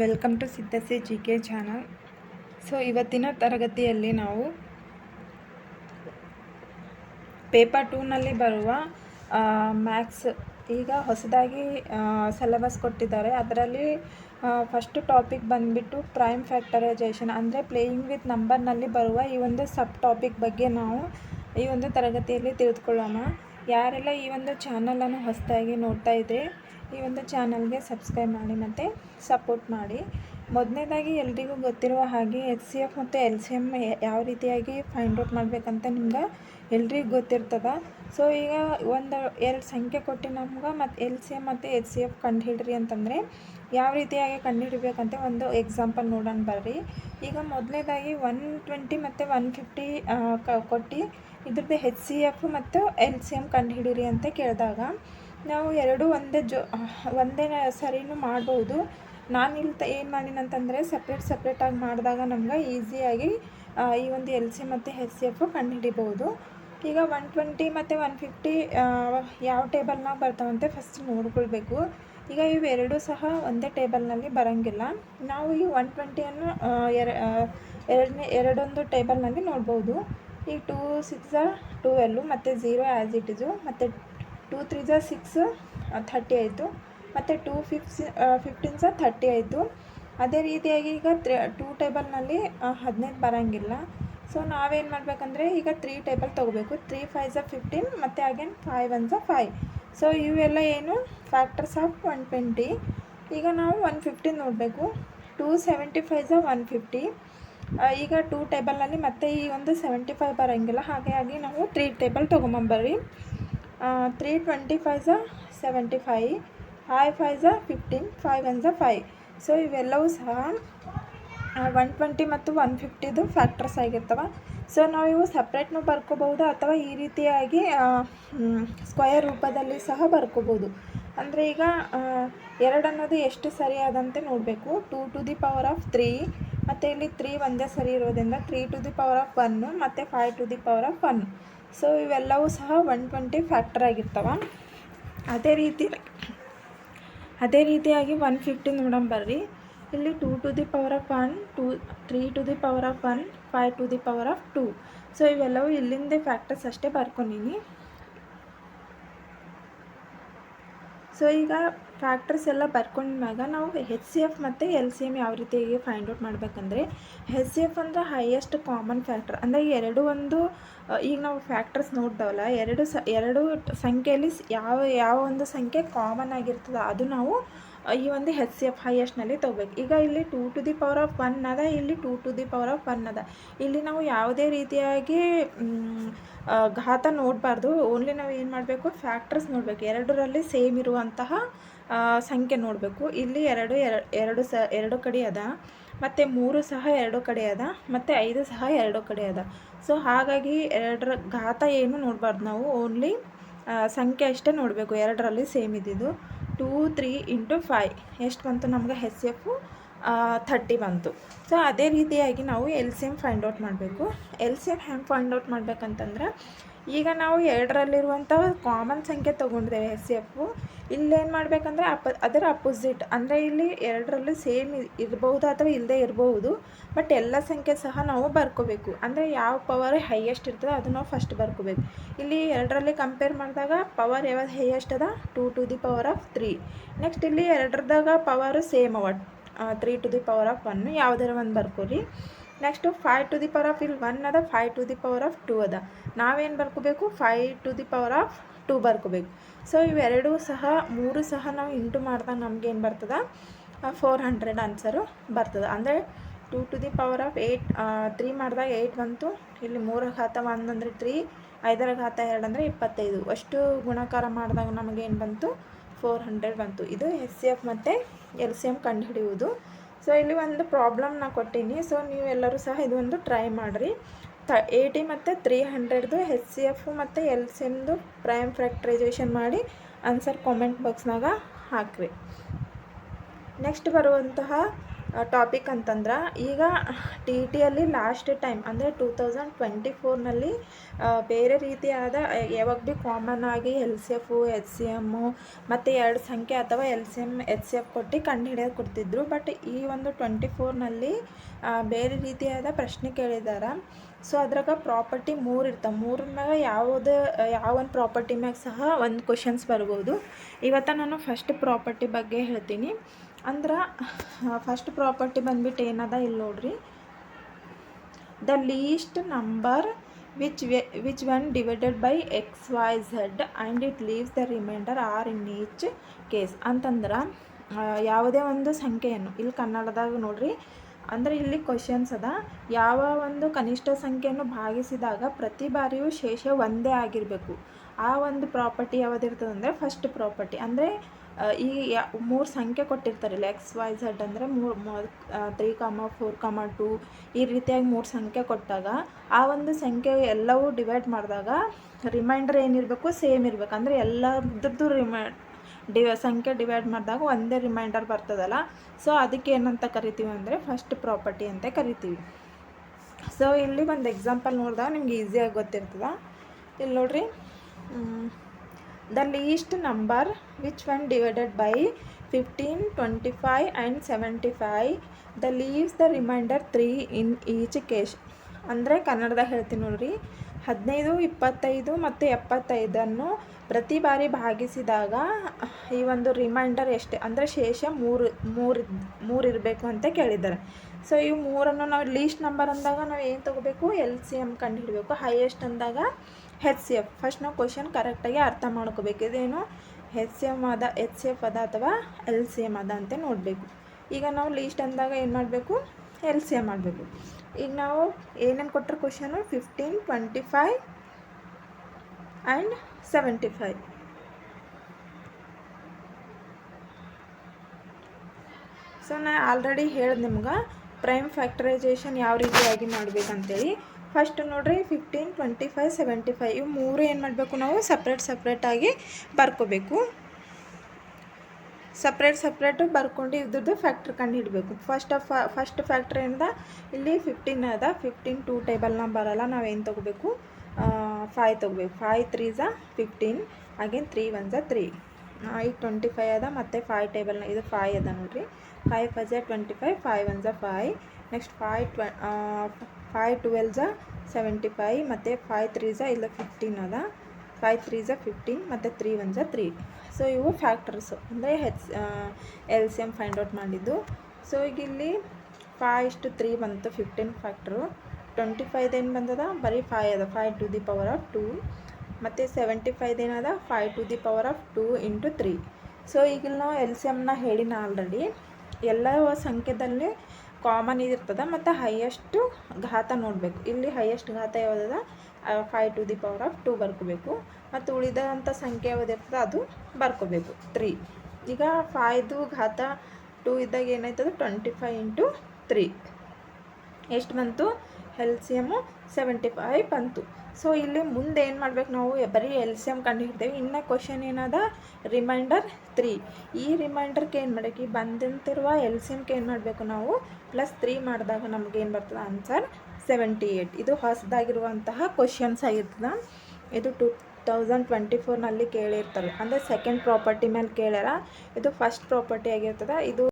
Welcome to ಸಿದ್ದಸಿ G K channel so ಇವತ್ತಿನ ತರಗತಿಯಲ್ಲಿ ನಾವು ಪೇಪರ್ ಟೂನಲ್ಲಿ ಬರುವ ಮ್ಯಾಥ್ಸ್ ಈಗ ಹೊಸದಾಗಿ ಸಿಲೆಬಸ್ ಕೊಟ್ಟಿದ್ದಾರೆ. ಅದರಲ್ಲಿ ಫಸ್ಟ್ ಟಾಪಿಕ್ ಬಂದುಬಿಟ್ಟು ಪ್ರೈಮ್ ಫ್ಯಾಕ್ಟರೈಜೇಷನ್ ಅಂದರೆ ಪ್ಲೇಯಿಂಗ್ ವಿತ್ ನಂಬರ್ನಲ್ಲಿ ಬರುವ ಈ ಒಂದು ಸಬ್ ಟಾಪಿಕ್ ಬಗ್ಗೆ ನಾವು ಈ ಒಂದು ತರಗತಿಯಲ್ಲಿ ತಿಳಿದುಕೊಳ್ಳೋಣ. ಯಾರೆಲ್ಲ ಈ ಒಂದು ಚಾನಲನ್ನು ಹೊಸದಾಗಿ ನೋಡ್ತಾ ಇದ್ದರೆ ಈ ಒಂದು ಚಾನಲ್ಗೆ ಸಬ್ಸ್ಕ್ರೈಬ್ ಮಾಡಿ ಮತ್ತು ಸಪೋರ್ಟ್ ಮಾಡಿ. ಮೊದಲನೇದಾಗಿ ಎಲ್ರಿಗೂ ಗೊತ್ತಿರುವ ಹಾಗೆ ಎಚ್ ಸಿ ಎಫ್ ಮತ್ತು ಎಲ್ ಸಿ ಎಂ ಯಾವ ರೀತಿಯಾಗಿ ಫೈಂಡ್ ಔಟ್ ಮಾಡಬೇಕಂತ ನಿಮ್ಗೆ ಎಲ್ರಿಗೂ ಗೊತ್ತಿರ್ತದೆ. ಸೊ ಈಗ ಒಂದು, ಎರಡು ಸಂಖ್ಯೆ ಕೊಟ್ಟು ನಮ್ಗೆ ಮತ್ತು ಎಲ್ ಸಿ ಎಂ ಮತ್ತು ಎಚ್ ಸಿ ಎಫ್ ಕಂಡುಹಿಡ್ರಿ ಅಂತಂದರೆ ಯಾವ ರೀತಿಯಾಗಿ ಕಂಡುಹಿಡಬೇಕಂತ ಒಂದು ಎಕ್ಸಾಂಪಲ್ ನೋಡೋಣ ಬರ್ರಿ. ಈಗ ಮೊದಲನೇದಾಗಿ ಒನ್ ಟ್ವೆಂಟಿ ಮತ್ತು ಒನ್ ಫಿಫ್ಟಿ ಕೊಟ್ಟು ಇದ್ರದ್ದು ಎಚ್ ಸಿ ಎಫ್ ಮತ್ತು ಎಲ್ ಸಿ ಎಂ ಕಂಡುಹಿಡೀರಿ ಅಂತ ಕೇಳಿದಾಗ ನಾವು ಎರಡೂ ಒಂದೇ ಜೊ ಒಂದೇ ಸರಿನೂ ಮಾಡ್ಬೋದು. ನಾನು ಇಲ್ಲಿ ತ, ಏನು ಮಾಡಿನಂತಂದರೆ ಸಪ್ರೇಟ್ ಸಪ್ರೇಟಾಗಿ ಮಾಡಿದಾಗ ನಮ್ಗೆ ಈಸಿಯಾಗಿ ಈ ಒಂದು ಎಲ್ ಸಿ ಮತ್ತು ಹೆಚ್ ಸಿ ಎಫ್ ಕಂಡುಹಿಡಿಬೋದು. ಈಗ ಒನ್ ಟ್ವೆಂಟಿ ಮತ್ತು ಒನ್ ಫಿಫ್ಟಿ ಯಾವ ಟೇಬಲ್ನಾಗ ಬರ್ತಾವಂತೆ ಫಸ್ಟ್ ನೋಡ್ಕೊಳ್ಬೇಕು. ಈಗ ಇವೆರಡೂ ಸಹ ಒಂದೇ ಟೇಬಲ್ನಲ್ಲಿ ಬರೋಂಗಿಲ್ಲ. ನಾವು ಈ ಒನ್ ಟ್ವೆಂಟಿಯನ್ನು ಎರ ಎರಡನೇ, ಎರಡೊಂದು ಟೇಬಲ್ನಲ್ಲಿ ನೋಡ್ಬೋದು. ಈ ಟೂ ಸಿಕ್ಸ, ಟೂ ಎಲ್ಲು ಮತ್ತು ಝೀರೋ ಆ್ಯಸ್ ಇಟ್ ಇಸು, ಮತ್ತು ಟೂ ತ್ರೀ ಜ ಸಿಕ್ಸ್ ಥರ್ಟಿ ಆಯಿತು. ಮತ್ತು ಟೂ ಫಿಫ್ಸ್ ಫಿಫ್ಟೀನ್ ಸಹ ಥರ್ಟಿ ಆಯಿತು. ಅದೇ ರೀತಿಯಾಗಿ ಈಗ ತ್ರೀ, ಟೂ ಟೇಬಲ್ನಲ್ಲಿ ಹದಿನೈದು ಬರೋಂಗಿಲ್ಲ. ಸೊ, ನಾವೇನು ಮಾಡಬೇಕಂದ್ರೆ ಈಗ ತ್ರೀ ಟೇಬಲ್ ತೊಗೋಬೇಕು. ತ್ರೀ ಫೈವ್ ಝ ಫಿಫ್ಟೀನ್, ಮತ್ತು ಅಗೇನ್ ಫೈವ್ ಒನ್ ಝ ಫೈವ್. ಸೊ, ಇವೆಲ್ಲ ಏನು? Factors of one twenty. ಈಗ ನಾವು ಒನ್ ಫಿಫ್ಟೀನ್ ನೋಡಬೇಕು. ಟೂ ಸೆವೆಂಟಿ ಫೈವ್ ಝ ಒನ್ ಫಿಫ್ಟಿ. ಈಗ ಟೂ ಟೇಬಲ್ನಲ್ಲಿ ಮತ್ತೆ ಈ ಒಂದು ಸೆವೆಂಟಿ ಫೈವ್ ಬರೋಂಗಿಲ್ಲ. ಹಾಗಾಗಿ ನಾವು three table ತೊಗೊಂಬಂಬರ್ರಿ. Three twenty five seventy fi five five fifteen five one ಝ five so ಇವೆಲ್ಲವೂ ಸಹ ಒನ್ ಟ್ವೆಂಟಿ ಮತ್ತು ಒನ್ ಫಿಫ್ಟಿದು ಫ್ಯಾಕ್ಟರ್ಸ್ ಆಗಿರ್ತವೆ. ಸೊ ನಾವು ಇವು ಸಪ್ರೇಟ್ನು ಬರ್ಕೋಬೋದು ಅಥವಾ ಈ ರೀತಿಯಾಗಿ ಸ್ಕ್ವಯರ್ ರೂಪದಲ್ಲಿ ಸಹ ಬರ್ಕೋಬೋದು ಅಂದರೆ ಈಗ ಎರಡು ಅನ್ನೋದು ಎಷ್ಟು ಸರಿಯಾದಂತೆ ನೋಡಬೇಕು. Two to the power of three ಮತ್ತು ಇಲ್ಲಿ ತ್ರೀ ಒಂದೇ ಸರಿ ಇರೋದ್ರಿಂದ three to the power of one ಮತ್ತು five to the power of one so ಇವೆಲ್ಲವೂ ಸಹ ಒನ್ ಟ್ವೆಂಟಿ ಫ್ಯಾಕ್ಟರ್ ಆಗಿರ್ತವೆ. ಅದೇ ರೀತಿ, ಅದೇ ರೀತಿಯಾಗಿ ಒನ್ ಫಿಫ್ಟಿ ನೋಡೋಣ ಬರ್ರಿ. ಇಲ್ಲಿ two to the power of one two three to the power of one five to the power of two so ಇವೆಲ್ಲವೂ ಇಲ್ಲಿಂದೇ ಫ್ಯಾಕ್ಟರ್ಸ್ ಅಷ್ಟೇ ಬರ್ಕೊಂಡಿನಿ. ಸೊ ಈಗ ಫ್ಯಾಕ್ಟರ್ಸ್ ಎಲ್ಲ ಬರ್ಕೊಂಡ್ಮ್ಯಾಗ ನಾವು ಹೆಚ್ ಸಿ ಎಫ್ ಮತ್ತು ಎಲ್ ಸಿ ಎಂ ಯಾವ ರೀತಿಯಾಗಿ ಫೈಂಡ್ ಔಟ್ ಮಾಡಬೇಕಂದ್ರೆ ಹೆಚ್ ಸಿ ಎಫ್ ಅಂದರೆ ಹೈಯೆಸ್ಟ್ ಕಾಮನ್ ಫ್ಯಾಕ್ಟರ್ ಅಂದರೆ ಎರಡು ಒಂದು ಈಗ ನಾವು ಫ್ಯಾಕ್ಟರ್ಸ್ ನೋಡ್ತಾವಲ್ಲ ಎರಡು ಸ, ಎರಡು ಸಂಖ್ಯೆಯಲ್ಲಿ ಯಾವ ಯಾವ ಒಂದು ಸಂಖ್ಯೆ ಕಾಮನ್ ಆಗಿರ್ತದೆ ಅದು ನಾವು ಈ ಒಂದು ಹೆಚ್ ಸಿ ಎಫ್ ಹೈಯೆಸ್ಟ್ನಲ್ಲಿ ತೊಗೋಬೇಕು. ಈಗ ಇಲ್ಲಿ two to the power of one ಅದ, ಇಲ್ಲಿ two to the power of one ಅದ. ಇಲ್ಲಿ ನಾವು ಯಾವುದೇ ರೀತಿಯಾಗಿ ಘಾತ ನೋಡಬಾರ್ದು. ಓನ್ಲಿ ನಾವು ಏನು ಮಾಡಬೇಕು? ಫ್ಯಾಕ್ಟರ್ಸ್ ನೋಡಬೇಕು. ಎರಡರಲ್ಲಿ ಸೇಮ್ ಇರುವಂತಹ ಸಂಖ್ಯೆ ನೋಡಬೇಕು. ಇಲ್ಲಿ ಎರಡು ಎರಡು ಸ, ಎರಡು ಕಡೆ ಅದ. ಮತ್ತು ಮೂರು ಸಹ ಎರಡು ಕಡೆ ಅದ. ಮತ್ತು ಐದು ಸಹ ಎರಡು ಕಡೆ ಅದ. ಸೊ ಹಾಗಾಗಿ ಎರಡರ ಘಾತ ಏನು ನೋಡಬಾರ್ದು ನಾವು. ಓನ್ಲಿ ಸಂಖ್ಯೆ ಅಷ್ಟೇ ನೋಡಬೇಕು. ಎರಡರಲ್ಲಿ ಸೇಮ್ ಇದ್ದಿದ್ದು. ಟೂ ತ್ರೀ ಇಂಟು ಫೈ ಎಷ್ಟು ಬಂತು? ನಮ್ಗೆ ಹೆಸ್ ಎಫು ಥರ್ಟಿ ಬಂತು. ಸೊ ಅದೇ ರೀತಿಯಾಗಿ ನಾವು L C M find out ಮಾಡಬೇಕು. ಎಲ್ ಸಿ ಎಂ ಹೆಂಗೆ ಫೈಂಡ್ ಔಟ್ ಮಾಡ್ಬೇಕಂತಂದ್ರೆ ಈಗ ನಾವು ಎರಡರಲ್ಲಿರುವಂಥ ಕಾಮನ್ ಸಂಖ್ಯೆ ತೊಗೊಂಡಿದ್ದೇವೆ ಎಸ್ ಎಫು ಇಲ್ಲೇನು ಮಾಡಬೇಕಂದ್ರೆ ಅಪ ಅದರ ಅಪೋಸಿಟ್ ಅಂದರೆ ಇಲ್ಲಿ ಎರಡರಲ್ಲಿ ಸೇಮ್ ಇರಬಹುದು ಅಥವಾ ಇಲ್ಲದೆ ಇರಬಹುದು ಬಟ್ ಎಲ್ಲ ಸಂಖ್ಯೆ ಸಹ ನಾವು ಬರ್ಕೋಬೇಕು. ಅಂದರೆ ಯಾವ ಪವರ್ ಹೈಯೆಸ್ಟ್ ಇರ್ತದೆ ಅದು ನಾವು ಫಸ್ಟ್ ಬರ್ಕೋಬೇಕು. ಇಲ್ಲಿ ಎರಡರಲ್ಲಿ ಕಂಪೇರ್ ಮಾಡಿದಾಗ ಪವರ್ ಯಾವ ಹೈಯೆಸ್ಟ್ ಅದ? Two to the power of three next ಇಲ್ಲಿ ಎರಡರದಾಗ ಪವರು ಸೇಮ್ ಅವ three to the power of one ಯಾವುದಾರ ಒಂದು ಬರ್ಕೋರಿ. Next five to the power of ಇಲ್ಲಿ ಒನ್ ಅದ five to the power of two ಅದ. ನಾವೇನು ಬರ್ಕೋಬೇಕು? Fi to the power of two ಬರ್ಕೋಬೇಕು. So ಇವೆರಡೂ ಸಹ, ಮೂರು ಸಹ ನಾವು ಇಂಟು ಮಾಡ್ದಾಗ ನಮ್ಗೆ ಏನು ಬರ್ತದೆ? ಫೋರ್ ಹಂಡ್ರೆಡ್ ಆನ್ಸರು ಬರ್ತದೆ. ಅಂದರೆ two to the power of eight three ಮಾಡಿದಾಗ ಏಯ್ಟ್ ಬಂತು. ಇಲ್ಲಿ ಮೂರ ಘಾತ ಒಂದು ಅಂದರೆ ತ್ರೀ ಐದರ ಘಾತ ಎರಡು ಅಂದರೆ ಇಪ್ಪತ್ತೈದು. ಅಷ್ಟು ಗುಣಾಕಾರ ಮಾಡಿದಾಗ ನಮಗೇನು ಬಂತು? ಫೋರ್ ಹಂಡ್ರೆಡ್ ಬಂತು. ಇದು ಎಸ್ ಸಿ ಎಫ್ ಮತ್ತು ಎಲ್ ಸಿ ಎಂ ಕಂಡುಹಿಡಿಯುವುದು. ಸೊ ಇಲ್ಲಿ ಒಂದು ಪ್ರಾಬ್ಲಮ್ ನಾ ಕೊಟ್ಟೀನಿ. ಸೊ ನೀವು ಎಲ್ಲರೂ ಸಹ ಇದೊಂದು ಟ್ರೈ ಮಾಡಿರಿ. ತ ಏಯ್ಟಿ ಮತ್ತು ತ್ರೀ ಹಂಡ್ರೆಡ್ದು ಹೆಚ್ ಸಿ ಎಫ್ ಮತ್ತು ಎಲ್ ಸಿ ಎಮ್ದು ಪ್ರೈಮ್ ಫ್ಯಾಕ್ಟ್ರೈಸೇಷನ್ ಮಾಡಿ ಆನ್ಸರ್ ಕಾಮೆಂಟ್ ಬಾಕ್ಸ್ನಾಗ ಹಾಕಿರಿ. ನೆಕ್ಸ್ಟ್ ಬರುವಂತಹ ಟಾಪಿಕ್ ಅಂತಂದ್ರೆ, ಈಗ ಟಿ ಟಿಯಲ್ಲಿ ಲಾಸ್ಟ್ ಟೈಮ್ ಅಂದರೆ ಟೂ ತೌಸಂಡ್ ಟ್ವೆಂಟಿ ಫೋರ್ನಲ್ಲಿ ಬೇರೆ ರೀತಿಯಾದ ಯಾವಾಗ ಭೀ ಕಾಮನ್ ಆಗಿ L C F H C M ಮತ್ತು ಎರಡು ಸಂಖ್ಯೆ ಅಥವಾ L C M H C F ಕೊಟ್ಟು ಕಂಡು ಹಿಡಿಯೋದು ಕೊಡ್ತಿದ್ರು. ಬಟ್ ಈ ಒಂದು ಟ್ವೆಂಟಿ ಫೋರ್ನಲ್ಲಿ ಬೇರೆ ರೀತಿಯಾದ ಪ್ರಶ್ನೆ ಕೇಳಿದ್ದಾರೆ ಸೊ ಅದ್ರಾಗ ಪ್ರಾಪರ್ಟಿ ಮೂರು ಇರ್ತಾವೆ ಮೂರ ಮ್ಯಾಗ ಯಾವುದೇ, ಯಾವ ಒಂದು ಪ್ರಾಪರ್ಟಿ ಮ್ಯಾಗ ಸಹ ಒಂದು ಕ್ವಶನ್ಸ್ ಬರ್ಬೋದು. ಇವತ್ತು ನಾನು ಫಸ್ಟ್ ಪ್ರಾಪರ್ಟಿ ಬಗ್ಗೆ ಹೇಳ್ತೀನಿ. ಅಂದ್ರೆ ಫಸ್ಟ್ ಪ್ರಾಪರ್ಟಿ ಬಂದ್ಬಿಟ್ಟು ಏನದ ಇಲ್ಲಿ ನೋಡ್ರಿ. The least number which which one divided by X Y Z and it leaves the remainder R in each case ಅಂತಂದ್ರೆ ಯಾವುದೇ ಒಂದು ಸಂಖ್ಯೆಯನ್ನು, ಇಲ್ಲಿ ಕನ್ನಡದಾಗ ನೋಡ್ರಿ, ಅಂದರೆ ಇಲ್ಲಿ ಕ್ವಶನ್ಸ್ ಅದ. ಯಾವ ಒಂದು ಕನಿಷ್ಠ ಸಂಖ್ಯೆಯನ್ನು ಭಾಗಿಸಿದಾಗ ಪ್ರತಿ ಬಾರಿಯೂ ಶೇಷ ಒಂದೇ ಆಗಿರಬೇಕು. ಆ ಒಂದು ಪ್ರಾಪರ್ಟಿ ಯಾವುದಿರ್ತದೆ ಅಂದರೆ ಫಸ್ಟ್ ಪ್ರಾಪರ್ಟಿ ಅಂದರೆ ಈ ಮೂರು ಸಂಖ್ಯೆ ಕೊಟ್ಟಿರ್ತಾರಲ್ಲ ಎಕ್ಸ್ ವೈ ಝಡ್ ಅಂದರೆ ಮೂರು three comma four comma two ಈ ರೀತಿಯಾಗಿ ಮೂರು ಸಂಖ್ಯೆ ಕೊಟ್ಟಾಗ ಆ ಒಂದು ಸಂಖ್ಯೆ ಎಲ್ಲವೂ ಡಿವೈಡ್ ಮಾಡಿದಾಗ ರಿಮೈಂಡರ್ ಏನಿರಬೇಕು ಸೇಮ್ ಇರಬೇಕು. ಅಂದರೆ ಎಲ್ಲದ್ರದ್ದು ರಿಮೈ ಡಿ, ಸಂಖ್ಯೆ ಡಿವೈಡ್ ಮಾಡಿದಾಗ ಒಂದೇ ರಿಮೈಂಡರ್ ಬರ್ತದಲ್ಲ. ಸೊ ಅದಕ್ಕೆ ಏನಂತ ಕರಿತೀವಿ ಅಂದರೆ ಫಸ್ಟ್ ಪ್ರಾಪರ್ಟಿ ಅಂತ ಕರಿತೀವಿ. ಸೊ ಇಲ್ಲಿ ಒಂದು ಎಕ್ಸಾಂಪಲ್ ನೋಡಿದಾಗ ನಿಮ್ಗೆ ಈಸಿಯಾಗಿ ಗೊತ್ತಿರ್ತದೆ. ಇಲ್ಲಿ ನೋಡ್ರಿ the least number which when divided by fifteen twenty five and seventy five the leaves the remainder three in each case ಅಂದರೆ ಕನ್ನಡದಾಗ ಹೇಳ್ತೀನಿ ನೋಡ್ರಿ. ಹದಿನೈದು, ಇಪ್ಪತ್ತೈದು ಮತ್ತು ಎಪ್ಪತ್ತೈದನ್ನು ಪ್ರತಿ ಬಾರಿ ಭಾಗಿಸಿದಾಗ ಈ ಒಂದು ರಿಮೈಂಡರ್ ಎಷ್ಟು? ಅಂದರೆ ಶೇಷ ಮೂರು ಮೂರು ಮೂರು ಇರಬೇಕು ಅಂತ ಕೇಳಿದ್ದಾರೆ. ಸೊ ಈ ಮೂರನ್ನು ನಾವು ಲೀಸ್ಟ್ ನಂಬರ್ ಅಂದಾಗ ನಾವು ಏನು ತೊಗೋಬೇಕು ಎಲ್ ಸಿ ಎಂ ಕಂಡುಹಿಡಬೇಕು ಹೈಯೆಸ್ಟ್ ಅಂದಾಗ ಹೆಚ್ ಸಿ ಎಫ್ ಫಸ್ಟ್ ನಾವು ಕ್ವಶನ್ ಕರೆಕ್ಟಾಗಿ ಅರ್ಥ ಮಾಡ್ಕೋಬೇಕು. ಇದೇನು ಹೆಚ್ ಸಿ ಎಂ ಅದ ಎಚ್ ಸಿ ಎಫ್ ಅದ ಅಥವಾ ಎಲ್ ಸಿ ಎಂ ಅದ ಅಂತ ನೋಡಬೇಕು. ಈಗ ನಾವು ಲೀಸ್ಟ್ ಅಂದಾಗ ಏನು ಮಾಡಬೇಕು? ಎಲ್ ಸಿ ಎಂ ಮಾಡಬೇಕು. ಈಗ ನಾವು ಏನೇನು ಕೊಟ್ಟರೆ question fifteen twenty five and seventy five so ನಾನು ಆಲ್ರೆಡಿ ಹೇಳಿದೆ ನಿಮ್ಗೆ ಪ್ರೈಮ್ ಫ್ಯಾಕ್ಟರೈಸೇಷನ್ ಯಾವ ರೀತಿಯಾಗಿ ಮಾಡಬೇಕಂತೇಳಿ. ಫಸ್ಟ್ ನೋಡ್ರಿ fifteen twenty five seventy five ಇವು ಮೂರು ಏನು ಮಾಡಬೇಕು ನಾವು? ಸಪ್ರೇಟ್ ಸಪ್ರೇಟಾಗಿ ಬರ್ಕೋಬೇಕು. ಸಪ್ರೇಟ್ ಸಪ್ರೇಟು ಬರ್ಕೊಂಡು ಇದ್ರದ್ದು ಫ್ಯಾಕ್ಟ್ರ್ ಕಂಡು ಹಿಡಬೇಕು. ಫಸ್ಟ್ ಆಫ್ ಫಸ್ಟ್ ಫ್ಯಾಕ್ಟ್ರಿ ಏನದ? ಇಲ್ಲಿ ಫಿಫ್ಟೀನ್ ಅದ. ಫಿಫ್ಟೀನ್ ಟೂ ಟೇಬಲ್ನ ಬರಲ್ಲ ನಾವೇನು ತೊಗೋಬೇಕು? ಫೈವ್ ತೊಗೋಬೇಕು. ಫೈವ್ ತ್ರೀ ಝ ಫಿಫ್ಟೀನ್ ಅಗೇನ್ ತ್ರೀ ಒನ್ ಝ ತ್ರೀ ಈಗ ಟ್ವೆಂಟಿ ಫೈವ್ ಅದ, ಮತ್ತು ಫೈವ್ ಟೇಬಲ್ನ ಇದು ಫೈ ಅದ ನೋಡಿರಿ. ಫೈವ್ ಫೈ ಝ ಟ್ವೆಂಟಿ ಫೈವ್ ಫೈವ್ ಒನ್ ಝ ಫೈ ನೆಕ್ಸ್ಟ್ ಫೈವ್ ಟ್ವೆ ಫೈವ್ ಟ್ವೆಲ್ ಸೆವೆಂಟಿ ಫೈವ್ ಮತ್ತು ಫೈವ್ ತ್ರೀ ಇಲ್ಲ ಫಿಫ್ಟೀನ್ ಅದ. ಫೈವ್ ತ್ರೀ ಫಿಫ್ಟೀನ್ ಮತ್ತು ತ್ರೀ ಒನ್ ತ್ರೀ ಸೊ ಇವು ಫ್ಯಾಕ್ಟರ್ಸು ಅಂದರೆ H L C M find out ಮಾಡಿದ್ದು. ಸೊ ಈಗ ಇಲ್ಲಿ ಫೈವ್ ಇಷ್ಟು ತ್ರೀ ಬಂತು ಫಿಫ್ಟೀನ್ ಫ್ಯಾಕ್ಟ್ರು ಟ್ವೆಂಟಿ ಫೈವ್ದೇನು ಬಂದದ? ಬರೀ ಫೈವ್ ಅದ five to the power of two ಮತ್ತು ಸೆವೆಂಟಿ ಫೈವ್ ಏನದ five to the power of two into three so ಈಗ ನಾವು ಎಲ್ ಸಿ ಎಮ್ನ ಹೇಳಿನ ಆಲ್ರೆಡಿ ಎಲ್ಲ ಸಂಖ್ಯೆದಲ್ಲಿ ಕಾಮನ್ ಇದಿರ್ತದೆ ಮತ್ತು ಹೈಯೆಸ್ಟು ಘಾತ ನೋಡಬೇಕು. ಇಲ್ಲಿ ಹೈಯೆಸ್ಟ್ ಘಾತ ಯಾವುದದ? Five to the power of two ಬರ್ಕೋಬೇಕು. ಮತ್ತು ಉಳಿದಂಥ ಸಂಖ್ಯೆ ಯಾವುದಿರ್ತದೆ ಅದು ಬರ್ಕೋಬೇಕು. ತ್ರೀ ಈಗ ಫೈದು ಘಾತ ಟೂ ಇದ್ದಾಗ ಏನಾಯ್ತದ? ಟ್ವೆಂಟಿ ಫೈವ್ ಇಂಟು ತ್ರೀ ಎಷ್ಟು ಬಂತು? L C M seventy five ಬಂತು. ಸೊ ಇಲ್ಲಿ ಮುಂದೆ ಏನು ಮಾಡ್ಬೇಕು ನಾವು? ಬರೀ ಎಲ್ ಸಿ ಎಂ ಕಂಡು ಹಿಡ್ತೇವೆ ಇನ್ನು ಕ್ವಶನ್ ಏನದ? ರಿಮೈಂಡರ್ ತ್ರೀ ಈ ರಿಮೈಂಡರ್ಗೆ ಏನು ಮಾಡಬೇಕು? ಬಂದಂತಿರುವ ಎಲ್ ಸಿ ಎಮ್ಗೆ ಏನು ಮಾಡಬೇಕು ನಾವು? ಪ್ಲಸ್ ತ್ರೀ ಮಾಡಿದಾಗ ನಮ್ಗೆ ಏನು ಬರ್ತದೆ? ಆನ್ಸರ್ ಸೆವೆಂಟಿ ಏಯ್ಟ್ ಇದು ಹೊಸದಾಗಿರುವಂತಹ ಕ್ವಶನ್ಸ್ ಆಗಿರ್ತದೆ. ಇದು ಟು ತೌಸಂಡ್ ಟ್ವೆಂಟಿ ಫೋರ್ನಲ್ಲಿ ಕೇಳಿರ್ತಾರೆ ಅಂದರೆ ಸೆಕೆಂಡ್ ಪ್ರಾಪರ್ಟಿ ಮೇಲೆ ಕೇಳ್ಯಾರ? ಇದು ಫಸ್ಟ್ ಪ್ರಾಪರ್ಟಿ ಆಗಿರ್ತದೆ. ಇದು